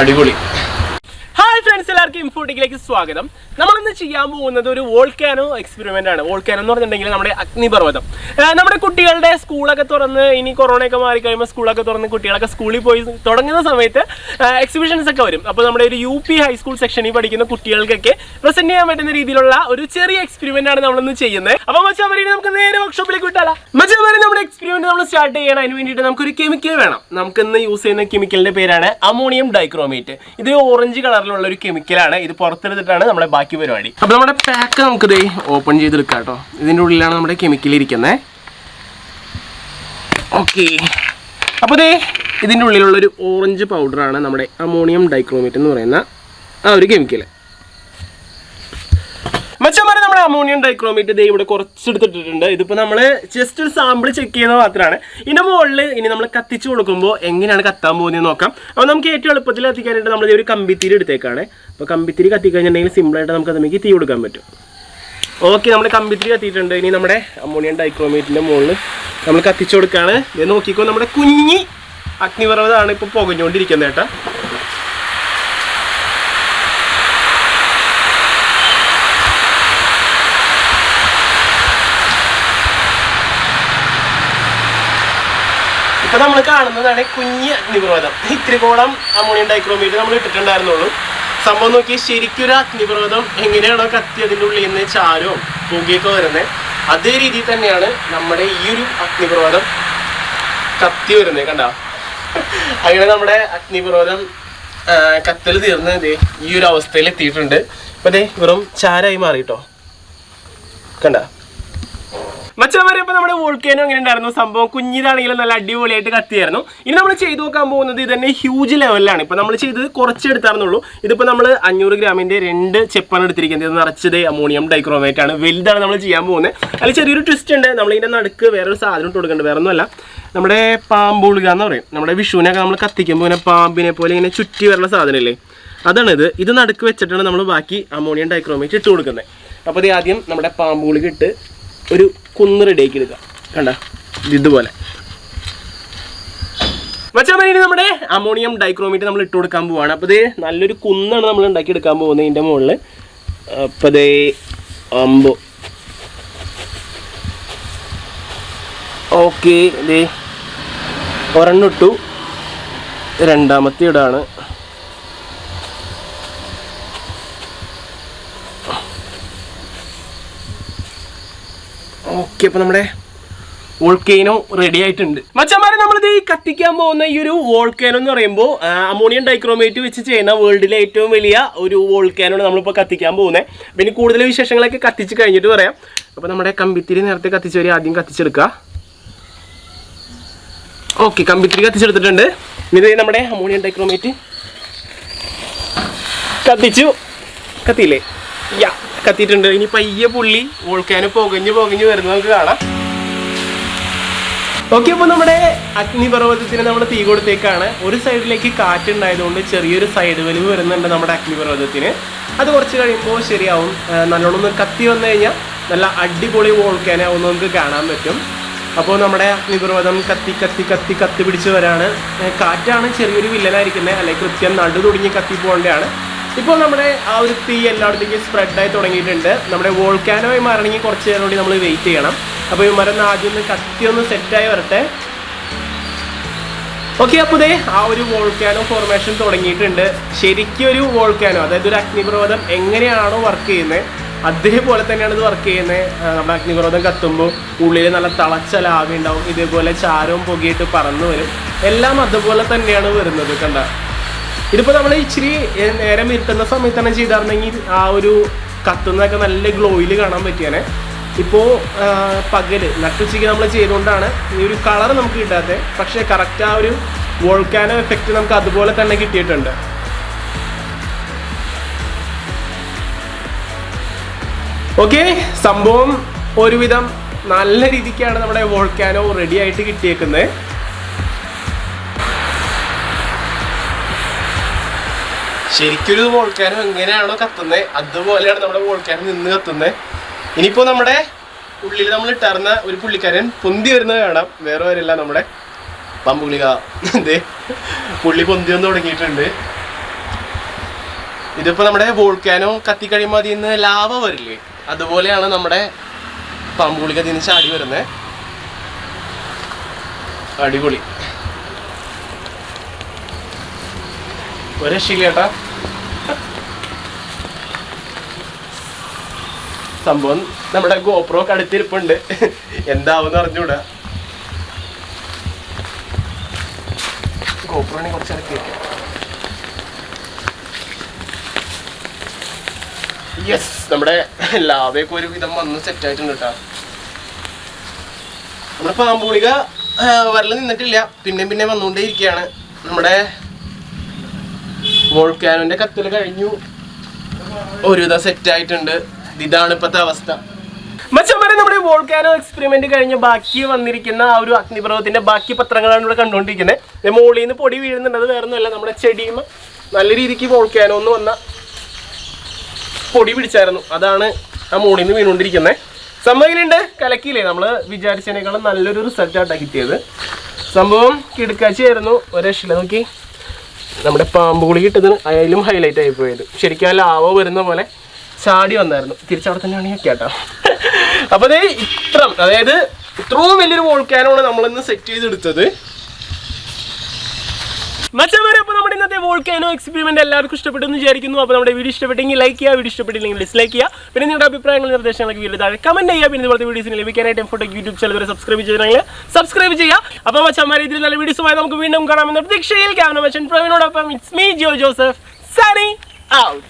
അടിപൊളി. Hi friends എല്ലാവർക്കും ഇൻഫോട്ടിക്കിലേക്ക് സ്വാഗതം. നമ്മളിന്ന് ചെയ്യാൻ പോകുന്നത് ഒരു വോൾക്കാനോ എക്സ്പെരിമെന്റ് ആണ്. വോൾക്കാനോ എന്ന് പറഞ്ഞിട്ടുണ്ടെങ്കിൽ നമ്മുടെ അഗ്നിപർവതം. നമ്മുടെ കുട്ടികളുടെ സ്കൂളൊക്കെ തുറന്ന് ഇനി കൊറോണയൊക്കെ മാറി കഴിയുമ്പോൾ സ്കൂളൊക്കെ തുറന്ന് കുട്ടികളൊക്കെ സ്കൂളിൽ പോയി തുടങ്ങുന്ന സമയത്ത് എക്സിബിഷൻസ് ഒക്കെ വരും. അപ്പോൾ നമ്മുടെ ഒരു യു പി ഹൈസ്കൂൾ സെക്ഷനിൽ പഠിക്കുന്ന കുട്ടികൾക്കൊക്കെ പ്രസന്റ് ചെയ്യാൻ പറ്റുന്ന രീതിയിലുള്ള ഒരു ചെറിയ എക്സ്പെരിമെന്റ് ആണ് നമ്മളിന്ന് ചെയ്യുന്നത്. അപ്പോൾ മച്ചാമരി നമുക്ക് നേരെ വർക്ക്ഷോപ്പിലേക്ക് വിട്ടാലോ? മച്ചാമരി നമ്മുടെ എക്സ്പെരിമെന്റ് നമ്മൾ സ്റ്റാർട്ട് ചെയ്യണം. അതിന് വേണ്ടിയിട്ട് നമുക്കൊരു കെമിക്കൽ വേണം. നമുക്ക് ഇന്ന് യൂസ് ചെയ്യുന്ന കെമിക്കലിന്റെ പേരാണ് അമോണിയം ഡൈക്രോമേറ്റ് ഇത് ഓറഞ്ച് കളറിലുള്ള ഒരു കെമിക്കലാണ് ഇത് പുറത്തെടുത്തിട്ടാണ് നമ്മുടെ ബാക്കി പരിപാടി. അപ്പോൾ നമ്മുടെ പാക്ക് നമുക്ക് ഇത് ഓപ്പൺ ചെയ്തെടുക്കാം കേട്ടോ ഇതിന്റെ ഉള്ളിലാണ് നമ്മുടെ കെമിക്കൽ ഇരിക്കുന്നത് ഓക്കെ അപ്പോൾ ദേ ഇതിന്റെ ഉള്ളിലുള്ളൊരു ഓറഞ്ച് പൗഡറാണ് നമ്മുടെ അമോണിയം ഡൈക്രോമേറ്റ് എന്ന് പറയുന്ന ആ ഒരു കെമിക്കൽ അമോണിയം ഡൈക്രോമേറ്റ് ദേ ഇവിടെ കുറച്ചെടുത്തിട്ടിട്ടുണ്ട്. ഇതിപ്പോൾ നമ്മൾ ജസ്റ്റ് ഒരു സാമ്പിൾ ചെക്ക് ചെയ്യുന്ന മാത്രമാണ് ഇതിന്റെ മുകളിൽ ഇനി നമ്മൾ കത്തിച്ചു കൊടുക്കുമ്പോൾ എങ്ങനെയാണ് കത്താൻ പോകുന്നത് നോക്കാം. അപ്പോൾ നമുക്ക് ഏറ്റവും എളുപ്പത്തിൽ കത്തിക്കാനായിട്ട് നമ്മൾ ഒരു കമ്പിത്തിരി എടുത്തേക്കാണ്. അപ്പോൾ കമ്പിത്തിരി കത്തിക്കഴിഞ്ഞിട്ടുണ്ടെങ്കിൽ സിമ്പിളായിട്ട് നമുക്ക് അതിലേക്ക് തീ കൊടുക്കാൻ പറ്റും. ഓക്കെ നമ്മൾ കമ്പിത്തിരി കത്തിയിട്ടുണ്ട്. ഇനി നമ്മുടെ അമോണിയം ഡൈക്രോമേറ്റിന്റെ മുകളിൽ നമ്മൾ കത്തിച്ചു കൊടുക്കുകയാണ് ഇത് നോക്കിക്കോ നമ്മുടെ കുഞ്ഞി അഗ്നിപർവതമാണ് ഇപ്പോൾ പുകഞ്ഞുകൊണ്ടിരിക്കുന്നത് കേട്ടോ. ഇപ്പൊ നമ്മൾ കാണുന്നതാണ് കുഞ്ഞ് അഗ്നിപർവതം. ഇത്തിരിക്കോളം അമോണിയം ഡൈക്രോമേറ്റ് നമ്മൾ ഇട്ടിട്ടുണ്ടായിരുന്നുള്ളൂ. സംഭവം നോക്കി ശരിക്കൊരു അഗ്നിപർവതം എങ്ങനെയാണോ കത്തി അതിന്റെ ഉള്ളിൽ നിന്ന് ചാരവും പുകയൊക്കെ വരുന്നത് അതേ രീതിയിൽ തന്നെയാണ് നമ്മുടെ ഈ ഒരു അഗ്നിപർവതം കത്തി വരുന്നത് കണ്ട? അങ്ങനെ നമ്മുടെ അഗ്നിപർവതം കത്തൽ തീർന്ന് ദേ ഈ ഒരു അവസ്ഥയിൽ എത്തിയിട്ടുണ്ട്. അപ്പൊ ദേ വെറും ചാരായി മാറിയിട്ടോ കണ്ട? മച്ചന്മാരെ ഇപ്പൊ നമ്മുടെ വോൾക്കേനോ അങ്ങനെ ഉണ്ടായിരുന്നു? സംഭവം കുഞ്ഞിതാണെങ്കിലും നല്ല അടിപൊളിയായിട്ട് കത്തിയായിരുന്നു. ഇനി നമ്മൾ ചെയ്തു നോക്കാൻ പോകുന്നത് ഇത് തന്നെ ഹ്യൂജ് ലെവലിലാണ് ഇപ്പൊ നമ്മൾ ചെയ്തത് കുറച്ച് എടുത്തായിരുന്നുള്ളൂ ഇതിപ്പോ നമ്മൾ അഞ്ഞൂറ് ഗ്രാമിന്റെ രണ്ട് ചെപ്പാണ് എടുത്തിരിക്കുന്നത്. ഇത് നിറച്ചത് അമോണിയം ഡൈക്രോമേറ്റ് ആണ്. വലുതാണ് നമ്മൾ ചെയ്യാൻ പോകുന്നത്. അതിൽ ചെറിയൊരു ട്വിസ്റ്റ് ഉണ്ട്. നമ്മൾ ഇതിന്റെ നടുക്ക് വേറൊരു സാധനം ഇട്ട് കൊടുക്കേണ്ടത് വേറെ ഒന്നുമല്ല നമ്മുടെ പാമ്പുളുക എന്ന് പറയും. നമ്മുടെ വിഷുവിനൊക്കെ നമ്മൾ കത്തിക്കുമ്പോൾ ഇങ്ങനെ പാമ്പിനെ പോലെ ഇങ്ങനെ ചുറ്റി വരുന്ന സാധനമില്ലേ? അതാണിത്. ഇത് നടുക്ക് വെച്ചിട്ടാണ് നമ്മൾ ബാക്കി അമോണിയം ഡൈക്രോമേറ്റ് ഇട്ട് കൊടുക്കുന്നത്. അപ്പോൾ ഇത് ആദ്യം നമ്മുടെ പാമ്പുളിക ഇട്ട് ഒരു കുന്ന് റെഡിയാക്കി എടുക്കാം. കണ്ട? ഇതുപോലെ. മച്ചാൻ ഇനി നമ്മുടെ അമോണിയം ഡൈക്രോമേറ്റ് നമ്മൾ ഇട്ട് കൊടുക്കാൻ പോവാണ്. അപ്പോൾ ഇത് നല്ലൊരു കുന്നാണ് നമ്മൾ ഉണ്ടാക്കി എടുക്കാൻ പോകുന്നത് ഇതിന്റെ മുകളിൽ അപ്പോൾ ഇതേ അമ്പോ. ഓക്കെ ഇത് ഒരെണ്ണം രണ്ടാമത്തെ ഇടാണ്. ഓക്കെ അപ്പോൾ നമ്മുടെ വോൾക്കേനോ റെഡി ആയിട്ടുണ്ട്. മച്ചന്മാരെ നമ്മളിത് കത്തിക്കാൻ പോകുന്ന ഈ ഒരു വോൾക്കാനോ എന്ന് പറയുമ്പോൾ അമോണിയം ഡൈക്രോമേറ്റ് വെച്ച് ചെയ്യുന്ന വേൾഡിലെ ഏറ്റവും വലിയ ഒരു വോൾക്കാനോ നമ്മളിപ്പോൾ കത്തിക്കാൻ പോകുന്നത് പിന്നെ കൂടുതൽ വിശേഷങ്ങളൊക്കെ കത്തിച്ച് കഴിഞ്ഞിട്ട് പറയാം. അപ്പോൾ നമ്മുടെ കമ്പിത്തിരി നേരത്തെ കത്തിച്ച് വരെ ആദ്യം കത്തിച്ചെടുക്കുക ഓക്കെ കമ്പിത്തിരി കത്തിച്ചെടുത്തിട്ടുണ്ട്. ഇത് നമ്മുടെ അമോണിയം ഡൈക്രോമേറ്റ് കത്തിച്ചു. കത്തിയില്ലേ? യാ. കത്തിയിട്ടുണ്ട്. ഇനി പയ്യെ പുള്ളി വോൾക്കാന് പുകഞ്ഞ് പുകഞ്ഞ് വരുന്നത് നമുക്ക് കാണാം. ഓക്കെ അപ്പോൾ നമ്മുടെ അഗ്നിപർവതത്തിന് നമ്മൾ തീ കൊടുത്തേക്കാണ്. ഒരു സൈഡിലേക്ക് കാറ്റുണ്ടായതുകൊണ്ട് ചെറിയൊരു സൈഡ് വലിവ് വരുന്നുണ്ട് നമ്മുടെ അഗ്നിപർവതത്തിന് അത് കുറച്ച് കഴിയുമ്പോൾ ശരിയാവും. നല്ലോണം ഒന്ന് കത്തി വന്നു കഴിഞ്ഞാൽ നല്ല അടിപൊളി വോൾക്കാനാവും നമുക്ക് കാണാൻ പറ്റും. അപ്പോൾ നമ്മുടെ അഗ്നിപർവതം കത്തി കത്തി കത്തി കത്തി പിടിച്ച് വരാണ്. കാറ്റാണ് ചെറിയൊരു വില്ലനായിരിക്കുന്നത്. അല്ലെങ്കിൽ കൃത്യം നടു തുടങ്ങി കത്തി പോകേണ്ടതാണ്. ഇപ്പോൾ നമ്മുടെ ആ ഒരു തീ എല്ലായിടത്തേക്കും സ്പ്രെഡായി തുടങ്ങിയിട്ടുണ്ട്. നമ്മുടെ വോൾക്കാനോയി മാറണമെങ്കിൽ കുറച്ച് നേരം കൂടി നമ്മൾ വെയിറ്റ് ചെയ്യണം. അപ്പോൾ ഈ മരം ആദ്യം ഒന്ന് കത്തി ഒന്ന് സെറ്റായി വരട്ടെ. ഓക്കെ അപ്പോൾ ദേ ആ ഒരു വോൾക്കാനോ ഫോർമേഷൻ തുടങ്ങിയിട്ടുണ്ട്. ശരിക്കും ഒരു വോൾക്കാനോ അതായത് ഒരു അഗ്നിപർവതം എങ്ങനെയാണോ വർക്ക് ചെയ്യുന്നത് അതേപോലെ തന്നെയാണ് ഇത് വർക്ക് ചെയ്യുന്നത് നമ്മുടെ അഗ്നിപർവതം കത്തുമ്പോൾ ഉള്ളിൽ നല്ല തിളച്ച ലാവുണ്ടാവും ഇതേപോലെ ചാരവും പുകയിട്ട് പറന്നു വരും. എല്ലാം അതുപോലെ തന്നെയാണ് വരുന്നത് കണ്ട? ഇതിപ്പോൾ നമ്മൾ ഇച്ചിരി നേരം ഇരുത്തുന്ന സമയത്ത് തന്നെ ചെയ്തായിരുന്നെങ്കിൽ ആ ഒരു കത്തുന്നതൊക്കെ നല്ല ഗ്ലോയിൽ കാണാൻ പറ്റിയാനെ. ഇപ്പോൾ പകൽ നട്ടുച്ചയ്ക്ക് നമ്മൾ ചെയ്തുകൊണ്ടാണ് ഈ ഒരു കളർ നമുക്ക് കിട്ടാത്തത് പക്ഷേ കറക്റ്റ് ആ ഒരു വോൾക്കാനോ എഫക്റ്റ് നമുക്ക് അതുപോലെ തന്നെ കിട്ടിയിട്ടുണ്ട്. ഓക്കെ സംഭവം ഒരുവിധം നല്ല രീതിക്കാണ് നമ്മുടെ വോൾക്കാനോ റെഡി ആയിട്ട് കിട്ടിയേക്കുന്നത്. ശരിക്കൊരു വോൾക്കാനും എങ്ങനെയാണോ കത്തുന്നത് അതുപോലെയാണ് നമ്മുടെ വോൾക്കാനും നിന്ന് കത്തുന്നത് ഇനിയിപ്പോ നമ്മുടെ ഉള്ളിൽ നമ്മൾ ഇട്ടാർന്ന ഒരു പുള്ളിക്കാരൻ പൊന്തി വരുന്നത് കാണാം. വേറെ വരില്ല നമ്മുടെ പമ്പുളിക എന്തേ പുള്ളി പൊന്തി വന്ന് തുടങ്ങിയിട്ടുണ്ട്. ഇതിപ്പോ നമ്മുടെ വോൾക്കാനോ കത്തിക്കഴിയുമ്പോൾ അതിൽ നിന്ന് ലാവ വരില്ലേ? അതുപോലെയാണ് നമ്മുടെ പമ്പുളിക അതിൽ നിന്ന് ചാടി വരുന്നത് അടിപൊളി. ഒരു രക്ഷയില്ല സംഭവം നമ്മുടെ ഗോപ്രോ കടുത്തിരിപ്പുണ്ട്. എന്താവെന്ന് അറിഞ്ഞൂടാ. ഗോപ്രോനെ കുറച്ച് ഇറക്കി യെസ് നമ്മുടെ ലാവയൊക്കെ ഒരു വിധം വന്ന് സെറ്റ് ആയിട്ടുണ്ട് കേട്ടോ. നമ്മുടെ പാമ്പുളിക വരൽ നിന്നിട്ടില്ല. പിന്നെയും പിന്നെ വന്നുകൊണ്ടേ ഇരിക്കുകയാണ് നമ്മുടെ വോൾക്കാനോന്റെ കത്തൽ കഴിഞ്ഞു. ഒരുവിധം സെറ്റ് ആയിട്ടുണ്ട്. ഇതാണ് ഇപ്പോഴത്തെ അവസ്ഥ. മച്ചന്മാരെ നമ്മുടെ വോൾക്കാനോ എക്സ്പെരിമെന്റ് കഴിഞ്ഞ് ബാക്കി വന്നിരിക്കുന്ന ആ ഒരു അഗ്നിപർവത്തിന്റെ ബാക്കി പത്രങ്ങളാണ് ഇവിടെ കണ്ടുകൊണ്ടിരിക്കുന്നത് മോളിൽ നിന്ന് പൊടി വീഴുന്നുണ്ട്. അത് വേറെ ഒന്നുമല്ല. നമ്മുടെ ചെടിയും നല്ല രീതിക്ക് വോൾക്കാനോ എന്ന് വന്ന പൊടി പിടിച്ചായിരുന്നു. അതാണ് ആ മോളിൽ നിന്ന് വീണുകൊണ്ടിരിക്കുന്നത് സംഭവങ്ങളുണ്ട് കലക്കിയില്ലേ? നമ്മൾ വിചാരിച്ചതിനേക്കാളും നല്ലൊരു റിസൾട്ട് ആട്ടാ കിട്ടിയത്. സംഭവം കിടക്കാച്ചിയായിരുന്നു ഒരു രക്ഷയില്ല. നോക്കി. നമ്മുടെ പാമ്പ് ഗുളി കിട്ടുന്നതിന് അതിലും ഹൈലൈറ്റ് ആയി പോയത്. ശരിക്കും ആ ലാവ വരുന്ന പോലെ ചാടി വന്നായിരുന്നു. തിരിച്ചവിടെ തന്നെയാണ് ഞാൻ കേട്ടോ അപ്പൊ ഇത്രം ഇത്ര അതായത് ഇത്രയും വലിയൊരു വോൾക്കാനാണ് നമ്മളിന്ന് സെറ്റ് ചെയ്തെടുത്തത്. മച്ചവരെ അപ്പോൾ നമ്മുടെ ഇന്നത്തെ വോൾക്കാനോ എക്സ്പെരിമെന്റ് എല്ലാവർക്കും ഇഷ്ടപ്പെട്ടു എന്ന് വിചാരിക്കുന്നു. അപ്പോൾ നമ്മുടെ വീഡിയോ ഇഷ്ടപ്പെട്ടെങ്കിൽ ലൈക്ക് ചെയ്യുക വീഡിയോ ഇഷ്ടപ്പെട്ടില്ലെങ്കിൽ ഡിസ്ലൈക്ക് ചെയ്യുക. പിന്നെ നിങ്ങളുടെ അഭിപ്രായങ്ങൾ നിർദ്ദേശങ്ങളൊക്കെ വീഡിയോ താഴെ കമന്റ് ചെയ്യുക. പിന്നെ ഇതുപോലത്തെ വീഡിയോസിന് ലഭിക്കാനായിട്ട് ഫോട്ടോ യൂട്യൂബ് ചാനൽ വരെ സബ്സ്ക്രൈബ് ചെയ്തിട്ടുണ്ടെങ്കിൽ സബ്സ്ക്രൈബ് ചെയ്യുക. അപ്പോൾ മച്ചന്മാരെ ഇതിൽ നല്ല വീഡിയോസുമായി നമുക്ക് വീണ്ടും കാണാമെന്ന പ്രതീക്ഷയിൽ. ക്യാമറ മച്ചൻ പ്രവീണോടൊപ്പം it's me Jo Joseph Sunny out